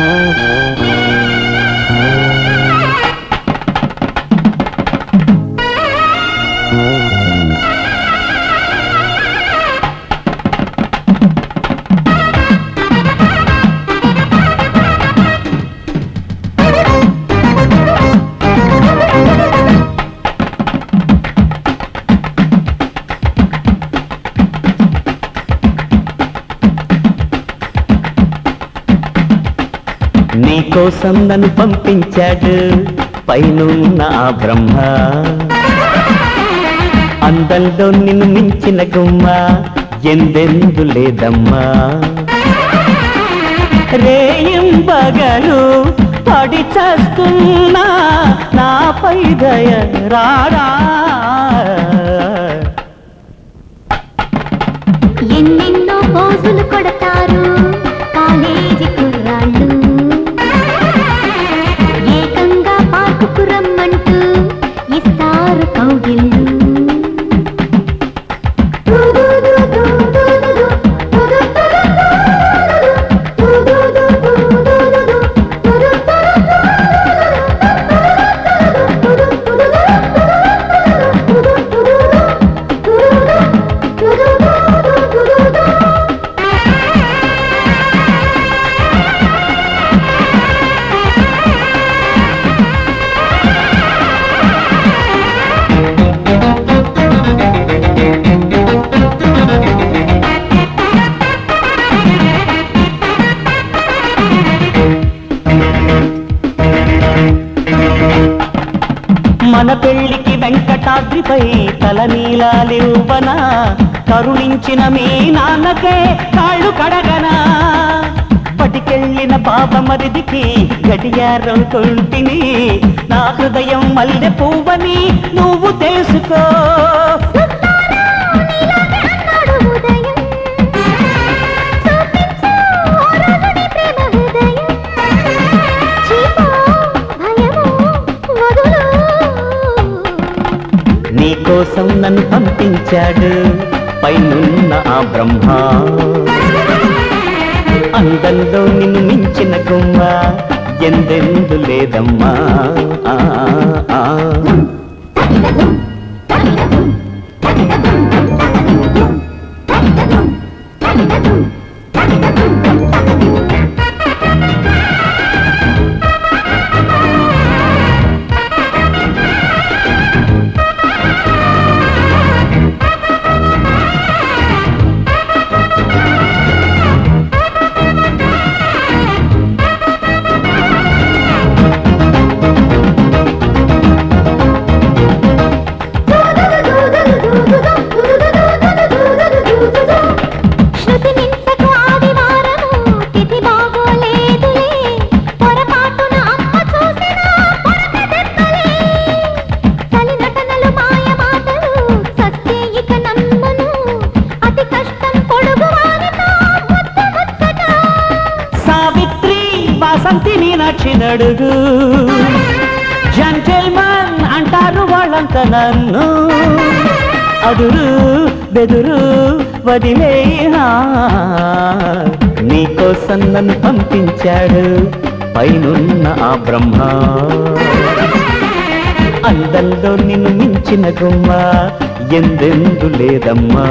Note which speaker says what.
Speaker 1: Oh. నీకోసం నన్ను పంపించాడు. పైనున్న ఆ బ్రహ్మ. అందంలో నిన్ను మించిన గుమ్మ ఎందెందు లేదమ్మా. పగలు పడి చస్తున్నా నాపై దయ రారా
Speaker 2: ఎన్నెన్నో పోజులు కొడతారు కాలేజీ కుర్రాళ్ళు.
Speaker 1: రాత్రిపై తల నీలాలివ్వనా కరుణించిన మీ నాన్నకే కాళ్ళు కడగనా. పటికెళ్ళిన పాప మరిదికి గడియారం కొంటిని నా హృదయం మల్లె పువ్వని నువ్వు తెలుసుకో. కోసం నన్ను పంపించాడు. పైనున్న ఆ బ్రహ్మ. అందంలో నిన్ను మించిన గుమ్మ. ఎందెందు లేదమ్మా. ఆ, ఆ. అడుగు. నడుగు జంటల్మన్ అంటారు వాళ్ళంత నన్ను. అదురు బెదురు వదిలే నీకోసం నన్ను పంపించాడు పైనున్న ఆ బ్రహ్మ. అందంలో నిన్ను మించిన గుమ్మ ఎందెందు లేదమ్మా.